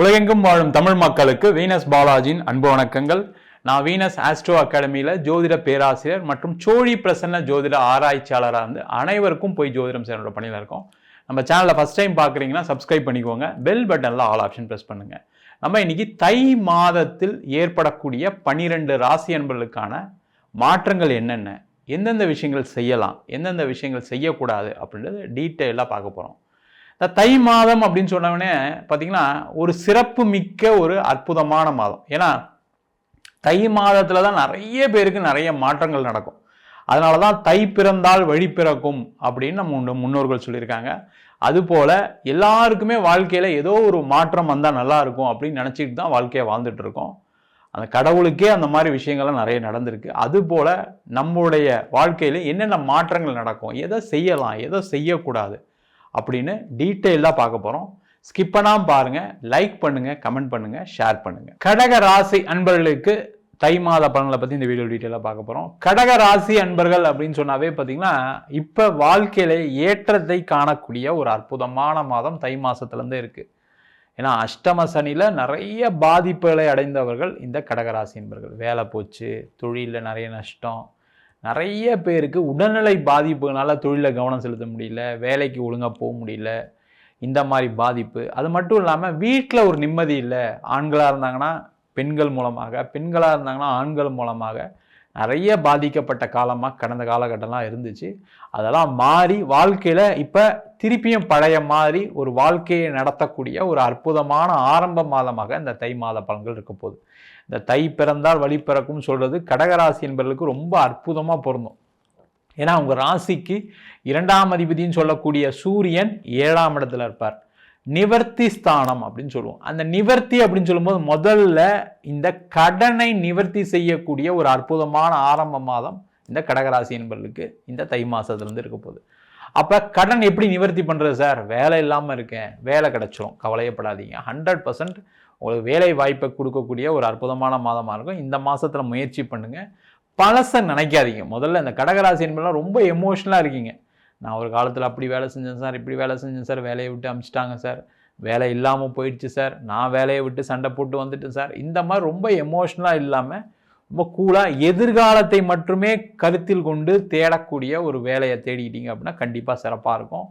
உலகெங்கும் வாழும் தமிழ் மக்களுக்கு வீனஸ் பாலாஜியின் அன்பு வணக்கங்கள். நான் வீனஸ் ஆஸ்ட்ரோ அகாடமியில் ஜோதிட பேராசிரியர் மற்றும் சோழி பிரசன்ன ஜோதிட ஆராய்ச்சியாளராக இருந்து அனைவருக்கும் போய் ஜோதிடம் சேனலோட பணியில் இருக்கோம். நம்ம சேனலில் ஃபஸ்ட் டைம் பார்க்குறீங்கன்னா சப்ஸ்கிரைப் பண்ணிக்கோங்க. பெல் பட்டனில் ஆல் ஆப்ஷன் ப்ரெஸ் பண்ணுங்கள் நம்ம இன்னைக்கு தை மாதத்தில் ஏற்படக்கூடிய பனிரெண்டு ராசி அன்பர்களுக்கான மாற்றங்கள் என்னென்ன? எந்தெந்த விஷயங்கள் செய்யலாம்? எந்தெந்த விஷயங்கள் செய்யக்கூடாது? அப்படின்றது டீட்டெயிலாக பார்க்க போகிறோம் இந்த தை மாதம் அப்படின்னு சொன்னவொடனே பார்த்தீங்கன்னா ஒரு சிறப்பு மிக்க ஒரு அற்புதமான மாதம். ஏன்னா தை மாதத்தில் தான் நிறைய பேருக்கு நிறைய மாற்றங்கள் நடக்கும். அதனால தான் தை பிறந்தால் வழி பிறக்கும் அப்படின்னு நம்ம முன்னோ- முன்னோர்கள் சொல்லியிருக்காங்க. அதுபோல் எல்லாருக்குமே வாழ்க்கையில் ஏதோ ஒரு மாற்றம் வந்தால் நல்லா இருக்கும் அப்படின்னு நினச்சிட்டு தான் வாழ்க்கையை வாழ்ந்துட்டு இருக்கோம். அந்த கடவுளுக்கே அந்த மாதிரி விஷயங்கள்லாம் நிறைய நடந்திருக்கு. அதுபோல் நம்மளுடைய வாழ்க்கையில் என்னென்ன மாற்றங்கள் நடக்கும் எதை செய்யலாம் எதை செய்யக்கூடாது அப்படின்னு டீட்டெயிலாக பார்க்க போகிறோம் ஸ்கிப் பண்ணாமல் பாருங்கள் லைக் பண்ணுங்கள் கமெண்ட் பண்ணுங்கள் ஷேர் பண்ணுங்கள் கடக ராசி அன்பர்களுக்கு தை மாத பலன்களை பற்றி இந்த வீடியோ டீட்டெயிலாக பார்க்க போகிறோம் கடக ராசி அன்பர்கள் அப்படின்னு சொன்னாவே பார்த்தீங்கன்னா இப்போ வாழ்க்கையில ஏற்றத்தை காணக்கூடிய ஒரு அற்புதமான மாதம் தை மாதத்துலேருந்து இருக்குது ஏன்னா அஷ்டம சனியில் நிறைய பாதிப்புகளை அடைந்தவர்கள் இந்த கடகராசி அன்பர்கள். வேலை போச்சு தொழிலில் நிறைய நஷ்டம் நிறைய பேருக்கு உடல்நிலை பாதிப்புனால தொழிலில் கவனம் செலுத்த முடியல வேலைக்கு ஒழுங்காக போக முடியல இந்த மாதிரி பாதிப்பு. அது மட்டும் இல்லாமல் வீட்டில் ஒரு நிம்மதி இல்லை. ஆண்களாக இருந்தாங்கன்னா பெண்கள் மூலமாக பெண்களாக இருந்தாங்கன்னா ஆண்கள் மூலமாக நிறைய பாதிக்கப்பட்ட காலமாக கடந்த காலகட்டம்லாம் இருந்துச்சு. அதெல்லாம் மாறி வாழ்க்கையில் இப்போ திருப்பியும் பழைய மாதிரி ஒரு வாழ்க்கையை நடத்தக்கூடிய ஒரு அற்புதமான ஆரம்ப மாதமாக இந்த தை மாத பலன்கள் இருக்க போகுது. இந்த தை பிறந்தால் வழி பிறக்கும் சொல்கிறது கடகராசி என்பவர்களுக்கு ரொம்ப அற்புதமாக பொருந்தும். ஏன்னா அவங்க ராசிக்கு இரண்டாம் அதிபதின்னு சொல்லக்கூடிய சூரியன் ஏழாம் இடத்துல இருப்பார். நிவர்த்தி ஸ்தானம் அப்படின்னு சொல்லுவோம். அந்த நிவர்த்தி அப்படின்னு சொல்லும்போது முதல்ல இந்த கடனை நிவர்த்தி செய்யக்கூடிய ஒரு அற்புதமான ஆரம்ப மாதம் இந்த கடகராசி என்பவர்களுக்கு இந்த தை மாதத்துலேருந்து இருக்க போகுது. அப்போ கடன் எப்படி நிவர்த்தி பண்ணுறது சார்? வேலை இல்லாமல் இருக்கேன். வேலை கிடச்சிரும். கவலையப்படாதீங்க. ஹண்ட்ரட் பர்சன்ட் உங்களுக்கு வேலை வாய்ப்பை கொடுக்கக்கூடிய ஒரு அற்புதமான மாதமாக இருக்கும். இந்த மாதத்தில் முயற்சி பண்ணுங்கள் பழசை நினைக்காதீங்க. முதல்ல இந்த கடகராசி என்பதெல்லாம் ரொம்ப எமோஷனலாக இருக்கீங்க. நான் ஒரு காலத்தில் அப்படி வேலை செஞ்சேன் சார் இப்படி வேலை செஞ்சேன் சார் வேலையை விட்டு அமிச்சிட்டாங்க சார். வேலை இல்லாமல் போயிடுச்சு சார். நான் வேலையை விட்டு சண்டை போட்டு வந்துட்டேன் சார். இந்த மாதிரி ரொம்ப எமோஷ்னலாக இல்லாமல் ரொம்ப கூலாக எதிர்காலத்தை மட்டுமே கருத்தில் கொண்டு தேடக்கூடிய ஒரு வேலையை தேடிக்கிட்டீங்க அப்படின்னா கண்டிப்பாக சிறப்பாக இருக்கும்.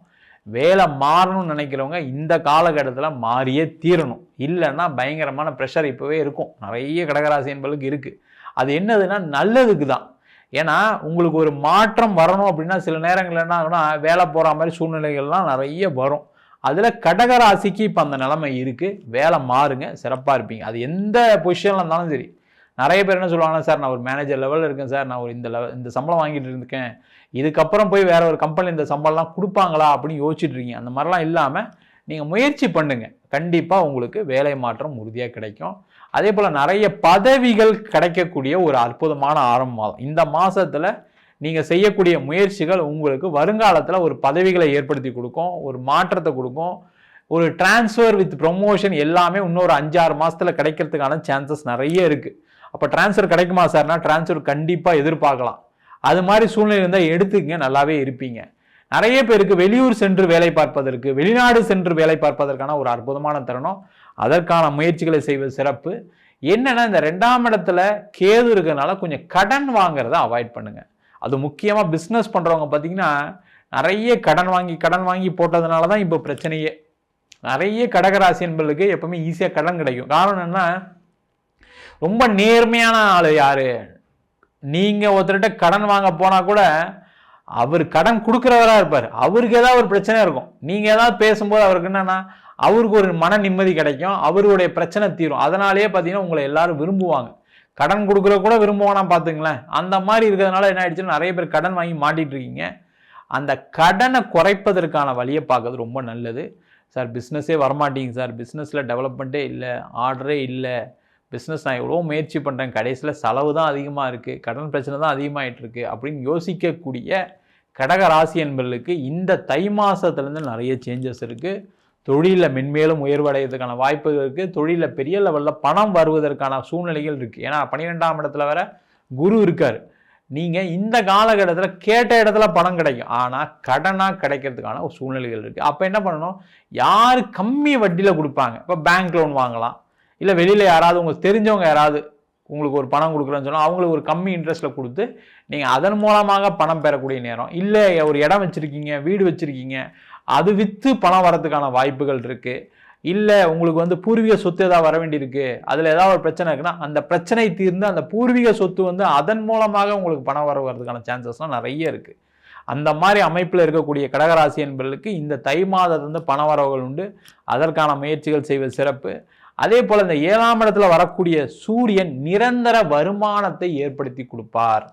வேலை மாறணும்னு நினைக்கிறவங்க இந்த காலகட்டத்தில் மாறியே தீரணும். இல்லைன்னா பயங்கரமான ப்ரெஷர் இப்போவே இருக்கும். நிறைய கடகராசி என்பதுக்கு இருக்குது அது என்னதுன்னா நல்லதுக்கு தான். ஏன்னா உங்களுக்கு ஒரு மாற்றம் வரணும் அப்படின்னா சில நேரங்கள் என்ன ஆகும்னா வேலை போகிற மாதிரி சூழ்நிலைகள்லாம் நிறைய வரும். அதில் கடகராசிக்கு இப்போ அந்த நிலைமை இருக்குது வேலை மாறுங்க சிறப்பாக இருப்பீங்க. அது எந்த பொசிஷனில் இருந்தாலும் சரி. நிறைய பேர் என்ன சொல்லுவாங்கன்னா சார் நான் ஒரு மேனேஜர் லெவலில் இருக்கேன் சார். நான் ஒரு இந்த லெவல் இந்த சம்பளம் வாங்கிட்டு இருக்கேன் இதுக்கப்புறம் போய் வேற ஒரு கம்பெனி இந்த சம்பளம்லாம் கொடுப்பாங்களா? அப்படின்னு யோசிச்சுட்டு இருக்கீங்க. அந்த மாதிரிலாம் இல்லாமல் நீங்கள் முயற்சி பண்ணுங்கள் கண்டிப்பாக உங்களுக்கு வேலை மாற்றம் உறுதியாக கிடைக்கும். அதே போல் நிறைய பதவிகள் கிடைக்கக்கூடிய ஒரு அற்புதமான ஆரம்ப மாதம். இந்த மாதத்தில் நீங்கள் செய்யக்கூடிய முயற்சிகள் உங்களுக்கு வருங்காலத்தில் ஒரு பதவிகளை ஏற்படுத்தி கொடுக்கும் ஒரு மாற்றத்தை கொடுக்கும். ஒரு டிரான்ஸ்ஃபர் வித் ப்ரொமோஷன் எல்லாமே இன்னொரு அஞ்சாறு மாதத்தில் கிடைக்கிறதுக்கான சான்சஸ் நிறைய இருக்குது அப்போ டிரான்ஸ்ஃபர் கிடைக்குமா சார்னா டிரான்ஸ்ஃபர் கண்டிப்பாக எதிர்பார்க்கலாம். அது மாதிரி சூழ்நிலை இருந்தால் எடுத்துக்கங்க நல்லாவே இருப்பீங்க. நிறைய பேருக்கு வெளியூர் சென்று வேலை பார்ப்பதற்கு வெளிநாடு சென்று வேலை பார்ப்பதற்கான ஒரு அற்புதமான தருணம். அதற்கான முயற்சிகளை செய்வது சிறப்பு. என்னென்னா இந்த ரெண்டாம் இடத்துல கேது இருக்கிறதுனால கொஞ்சம் கடன் வாங்குறத அவாய்ட் பண்ணுங்க. அது முக்கியமாக பிஸ்னஸ் பண்ணுறவங்க பார்த்தீங்கன்னா நிறைய கடன் வாங்கி கடன் வாங்கி போட்டதுனால தான் இப்போ பிரச்சனையே. நிறைய கடகராசி என்பதுக்கு எப்பவுமே ஈஸியாக கடன் கிடைக்கும். காரணம் என்ன ரொம்ப நேர்மையான ஆள் யார்? நீங்கள் ஒருத்தர்கிட்ட கடன் வாங்க போனால் கூட அவர் கடன் கொடுக்குறவராக இருப்பார். அவருக்கு ஏதாவது ஒரு பிரச்சனை இருக்கும். நீங்கள் ஏதாவது பேசும்போது அவருக்கு என்னென்னா அவருக்கு ஒரு மன நிம்மதி கிடைக்கும். அவருடைய பிரச்சனை தீரும். அதனாலேயே பார்த்தீங்கன்னா உங்களை எல்லாரும் விரும்புவாங்க. கடன் கொடுக்குற கூட விரும்புவானா பார்த்துங்களேன் அந்த மாதிரி இருக்கிறதுனால என்ன ஆயிடுச்சுன்னா நிறைய பேர் கடன் வாங்கி மாட்டிட்டு இருக்கீங்க. அந்த கடனை குறைப்பதற்கான வழியை பார்க்கறது ரொம்ப நல்லது. சார் பிஸ்னஸே வரமாட்டிங்க சார். பிஸ்னஸில் டெவலப்மெண்ட்டே இல்லை. ஆர்டரே இல்லை. பிஸ்னஸ் நான் எவ்வளோ முயற்சி பண்ணுறேன் கடைசியில் செலவு தான் அதிகமாக இருக்குது கடன் பிரச்சனை தான் அதிகமாகிட்டுருக்கு அப்படின்னு யோசிக்கக்கூடிய கடக ராசி என்பர்களுக்கு இந்த தை மாதத்துலேருந்து நிறைய சேஞ்சஸ் இருக்குது தொழிலில் மென்மேலும் உயர்வடைவதற்கான வாய்ப்புகள் இருக்குது தொழிலில் பெரிய லெவலில் பணம் வருவதற்கான சூழ்நிலைகள் இருக்குது ஏன்னா பன்னிரெண்டாம் இடத்துல வர குரு இருக்கார். நீங்கள் இந்த காலகட்டத்தில் கேட்ட இடத்துல பணம் கிடைக்கும். ஆனால் கடனாக கிடைக்கிறதுக்கான ஒரு சூழ்நிலைகள் இருக்குது அப்போ என்ன பண்ணணும்? யார் கம்மி வட்டியில் கொடுப்பாங்க. இப்போ பேங்க் லோன் வாங்கலாம். இல்லை வெளியில் யாராவது உங்களுக்கு தெரிஞ்சவங்க யாராவது உங்களுக்கு ஒரு பணம் கொடுக்குறேன்னு சொன்னால் அவங்களுக்கு ஒரு கம்மி இன்ட்ரெஸ்ட்டில் கொடுத்து நீங்கள் அதன் மூலமாக பணம் பெறக்கூடிய நேரம். இல்லை ஒரு இடம் வச்சுருக்கீங்க வீடு வச்சுருக்கீங்க அது விற்று பணம் வரதுக்கான வாய்ப்புகள் இருக்குது இல்லை உங்களுக்கு வந்து பூர்வீக சொத்து ஏதாவது வர வேண்டியிருக்கு. அதில் ஏதாவது ஒரு பிரச்சனை இருக்குன்னா அந்த பிரச்சனை தீர்ந்து அந்த பூர்வீக சொத்து வந்து அதன் மூலமாக உங்களுக்கு பணம் வர வரதுக்கான சான்சஸ்லாம் நிறைய இருக்குது அந்த மாதிரி அமைப்பில் இருக்கக்கூடிய கடகராசி என்பவர்களுக்கு இந்த தை மாதத்து வந்து பண வரவுகள் உண்டு. அதற்கான முயற்சிகள் செய்வது சிறப்பு. அதே போல் இந்த ஏழாம் இடத்துல வரக்கூடிய சூரியன் நிரந்தர வருமானத்தை ஏற்படுத்தி கொடுப்பார்.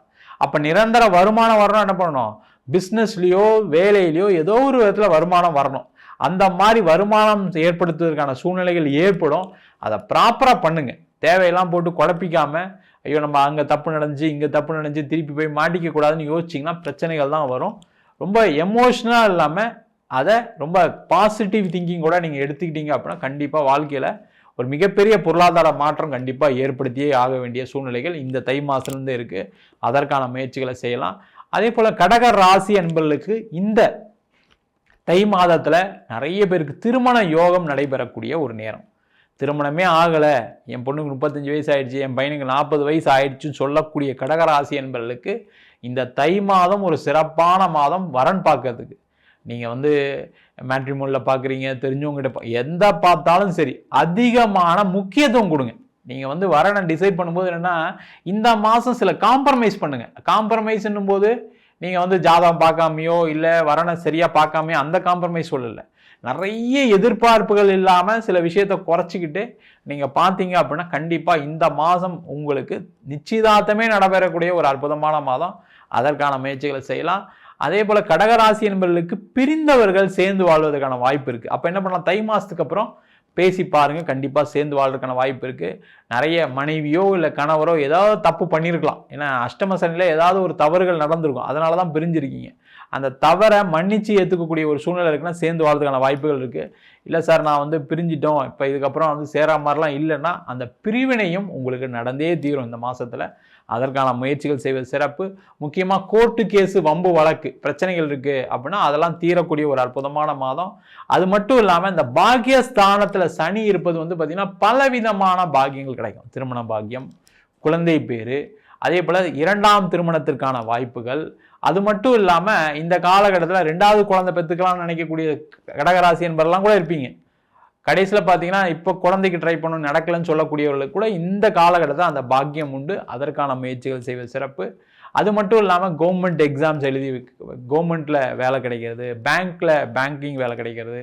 அப்போ நிரந்தர வருமானம் வரணும் என்ன பண்ணணும்? பிஸ்னஸ்லேயோ வேலையிலையோ ஏதோ ஒரு விதத்தில் வருமானம் வரணும். அந்த மாதிரி வருமானம் ஏற்படுத்துவதற்கான சூழ்நிலைகள் ஏற்படும். அதை ப்ராப்பராக பண்ணுங்கள் தேவையெல்லாம் போட்டு குழப்பிக்காமல் ஐயோ நம்ம அங்கே தப்பு நடந்துச்சு இங்கே தப்பு நடந்துச்சு திருப்பி போய் மாட்டிக்க கூடாதுன்னு யோசிச்சிங்கன்னா பிரச்சனைகள் தான் வரும். ரொம்ப எமோஷ்னலாக இல்லாமல் அதை ரொம்ப பாசிட்டிவ் திங்கிங் கூட நீங்கள் எடுத்துக்கிட்டீங்க அப்படின்னா கண்டிப்பாக வாழ்க்கையில் ஒரு மிகப்பெரிய பொருளாதார மாற்றம் கண்டிப்பாக ஏற்படுத்தியே ஆக வேண்டிய சூழ்நிலைகள் இந்த தை மாதத்துலேருந்து இருக்குது அதற்கான முயற்சிகளை செய்யலாம். அதே போல் கடக ராசி என்பர்களுக்கு இந்த தை மாதத்தில் நிறைய பேருக்கு திருமண யோகம் நடைபெறக்கூடிய ஒரு நேரம். திருமணமே ஆகலை. என் பொண்ணுக்கு முப்பத்தஞ்சு வயசு ஆயிடுச்சு என் பையனுக்கு நாற்பது வயசு ஆயிடுச்சுன்னு சொல்லக்கூடிய கடகராசி என்பர்களுக்கு இந்த தை மாதம் ஒரு சிறப்பான மாதம் வரன் பார்க்கறதுக்கு. நீங்கள் வந்து மேட்ரிமோனில் பார்க்குறீங்க தெரிஞ்சவங்ககிட்ட எந்த பார்த்தாலும் சரி அதிகமான முக்கியத்துவம் கொடுங்க. நீங்கள் வந்து வரனை டிசைட் பண்ணும்போது என்னென்னா இந்த மாதம் சில காம்ப்ரமைஸ் பண்ணுங்கள் காம்ப்ரமைஸ்ன்னும் போது நீங்கள் வந்து ஜாதகம் பார்க்காமையோ இல்லை வரனை சரியாக பார்க்காமையோ அந்த காம்ப்ரமைஸ் சொல்லலை. நிறைய எதிர்பார்ப்புகள் இல்லாமல் சில விஷயத்தை குறைச்சிக்கிட்டு நீங்கள் பார்த்தீங்க அப்படின்னா கண்டிப்பாக இந்த மாதம் உங்களுக்கு நிச்சயதார்த்தமே நடைபெறக்கூடிய ஒரு அற்புதமான மாதம். அதற்கான முயற்சிகளை செய்யலாம். அதே போல் கடகராசி என்பவர்களுக்கு பிரிந்தவர்கள் சேர்ந்து வாழ்வதற்கான வாய்ப்பு இருக்குது அப்போ என்ன பண்ணலாம்? தை மாதத்துக்கு அப்புறம் பேசி பாருங்கள் கண்டிப்பாக சேர்ந்து வாழ்றதுக்கான வாய்ப்பு இருக்குது நிறைய மனைவியோ இல்லை கணவரோ ஏதாவது தப்பு பண்ணியிருக்கலாம் ஏன்னா அஷ்டம சனியில் ஏதாவது ஒரு தவறுகள் நடந்திருக்கும். அதனால தான் பிரிஞ்சிருக்கீங்க. அந்த தவறை மன்னித்து ஏற்றுக்கக்கூடிய ஒரு சூழ்நிலை இருக்குன்னா சேர்ந்து வாழ்றதுக்கான வாய்ப்புகள் இருக்குது இல்லை சார் நான் வந்து பிரிஞ்சிட்டோம். இப்போ இதுக்கப்புறம் வந்து சேரா மாதிரிலாம் இல்லைன்னா அந்த பிரிவினையும் உங்களுக்கு நடந்தே தீரும் இந்த மாதத்தில் அதற்கான முயற்சிகள் செய்வது சிறப்பு. முக்கியமாக கோர்ட்டு கேஸு வம்பு வழக்கு பிரச்சனைகள் இருக்குது அப்படின்னா அதெல்லாம் தீரக்கூடிய ஒரு அற்புதமான மாதம். அது மட்டும் இல்லாமல் இந்த பாக்கியஸ்தானத்தில் சனி இருப்பது வந்து பார்த்திங்கன்னா பலவிதமான பாக்கியங்கள் கிடைக்கும். திருமண பாக்கியம் குழந்தை பேர் அதே போல் இரண்டாம் திருமணத்திற்கான வாய்ப்புகள். அது மட்டும் இல்லாமல் இந்த காலகட்டத்தில் ரெண்டாவது குழந்தை பெற்றுக்கலாம்னு நினைக்கக்கூடிய கடகராசி என்பதெல்லாம் கூட இருப்பீங்க. கடைசியில் பார்த்தீங்கன்னா இப்போ குழந்தைக்கு ட்ரை பண்ணணும் நடக்கலன்னு சொல்லக்கூடியவர்களுக்கு கூட இந்த காலகட்டத்தில் அந்த பாக்கியம் உண்டு. அதற்கான முயற்சிகள் செய்வது சிறப்பு. அது மட்டும் இல்லாமல் கவர்மெண்ட் எக்ஸாம்ஸ் எழுதி கவர்மெண்ட்டில் வேலை கிடைக்கிறது. பேங்க்கில் பேங்கிங் வேலை கிடைக்கிறது.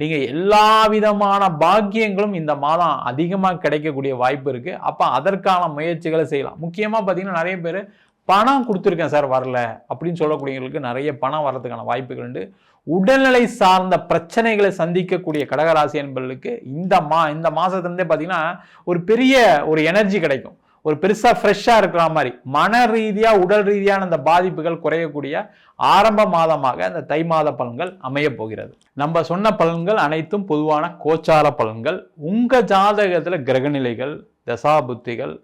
நீங்கள் எல்லா விதமான பாக்கியங்களும் இந்த மாதம் அதிகமாக கிடைக்கக்கூடிய வாய்ப்பு இருக்குது அப்போ அதற்கான முயற்சிகளை செய்யலாம். முக்கியமாக பார்த்தீங்கன்னா நிறைய பேர் பணம் கொடுத்துருக்கேன் சார் வரல. அப்படின்னு சொல்லக்கூடியவங்களுக்கு நிறைய பணம் வர்றதுக்கான வாய்ப்புகள் உண்டு. உடல்நிலை சார்ந்த பிரச்சனைகளை சந்திக்கக்கூடிய கடகராசி என்பவர்களுக்கு இந்த மா இந்த மாதத்துலேருந்தே பார்த்தீங்கன்னா ஒரு பெரிய ஒரு எனர்ஜி கிடைக்கும். ஒரு பெருசாக ஃப்ரெஷ்ஷாக இருக்கிற மாதிரி மன ரீதியாக உடல் ரீதியான அந்த பாதிப்புகள் குறையக்கூடிய ஆரம்ப மாதமாக அந்த தை மாத பலன்கள் அமைய போகிறது. நம்ம சொன்ன பலன்கள் அனைத்தும் பொதுவான கோச்சார பலன்கள். உங்கள் ஜாதகத்தில் கிரகநிலைகள் தசாபுத்திகள்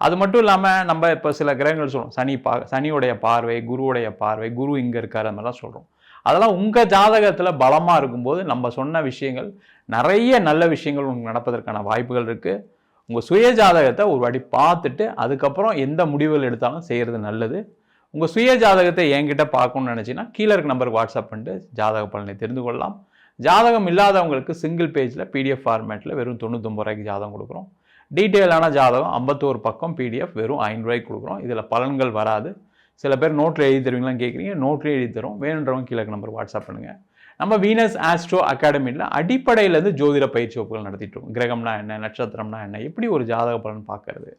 அது மட்டும் இல்லாமல் நம்ம இப்போ சில கிரகங்கள் சொல்கிறோம் சனி பா சனியுடைய பார்வை குருவுடைய பார்வை குரு இங்கே இருக்கார் அந்த மாதிரிலாம் சொல்கிறோம் அதெல்லாம் உங்கள் ஜாதகத்தில் பலமாக இருக்கும்போது நம்ம சொன்ன விஷயங்கள் நிறைய நல்ல விஷயங்கள் உங்களுக்கு நடப்பதற்கான வாய்ப்புகள் இருக்குது உங்கள் சுய ஜாதகத்தை ஒரு வாட்டி பார்த்துட்டு அதுக்கப்புறம் எந்த முடிவுகள் எடுத்தாலும் செய்கிறது நல்லது. உங்கள் சுய ஜாதகத்தை என்கிட்ட பார்க்கணும்னு நினச்சின்னா கீழே இருக்க நம்பருக்கு வாட்ஸ்அப் பண்ணிட்டு ஜாதக பலனை தெரிந்து கொள்ளலாம். ஜாதகம் இல்லாதவங்களுக்கு சிங்கிள் பேஜில் பிடிஎஃப் ஃபார்மேட்டில் வெறும் தொண்ணூத்தொம்பது ரூபாய்க்கு ஜாதகம் கொடுக்குறோம். டீட்டெயிலான ஜாதகம் ஐம்பத்தோரு பக்கம் பிடிஎஃப் வெறும் ஐநூறுரூவாய்க்கு கொடுக்குறோம். இதில் பலன்கள் வராது. சில பேர் நோட்டில் எழுதி தருவீங்களான்னு கேட்குறீங்க நோட்டில் எழுதி தரும். வேணுன்றவங்க கீழே நம்பர் வாட்ஸ்அப் பண்ணுங்கள் நம்ம வீனஸ் ஆஸ்ட்ரோ அகாடமியில் அடிப்படையிலேருந்து ஜோதிட பயிற்சி வகுப்புகள் நடத்திட்டுருக்கோம் கிரகம்னா என்ன நட்சத்திரம்னா என்ன எப்படி ஒரு ஜாதக பலன் பார்க்கறது?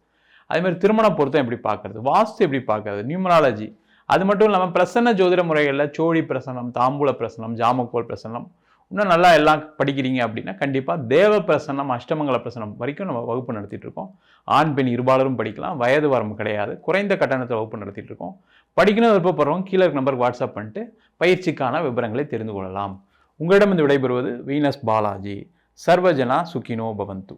அதேமாதிரி திருமண பொருத்தம் எப்படி பார்க்கறது? வாஸ்து எப்படி பார்க்கறது? நியூமராலஜி அது மட்டும் இல்லாமல் பிரசன்ன ஜோதிட முறைகளில் சோழி பிரசனம் தாம்பூல பிரசனம் ஜாமக்கோல் பிரசனம் இன்னும் நல்லா எல்லாம் படிக்கிறீங்க அப்படின்னா கண்டிப்பாக தேவ பிரசனம் அஷ்டமங்கல பிரசனம் வரைக்கும் நம்ம வகுப்பு நடத்திட்டு இருக்கோம். ஆண் பெண் இருபாலரும் படிக்கலாம். வயது வரம்பு கிடையாது. குறைந்த கட்டணத்தில் வகுப்பு நடத்திட்டு இருக்கோம். படிக்கணும் விருப்பப்படுறவங்க கீழே நம்பருக்கு வாட்ஸ்அப் பண்ணிட்டு பயிற்சிக்கான விவரங்களை தெரிந்து கொள்ளலாம். உங்களிடம் இந்த விடைபெறுவது வீனஸ் பாலாஜி. சர்வஜனா சுகினோ பவந்து.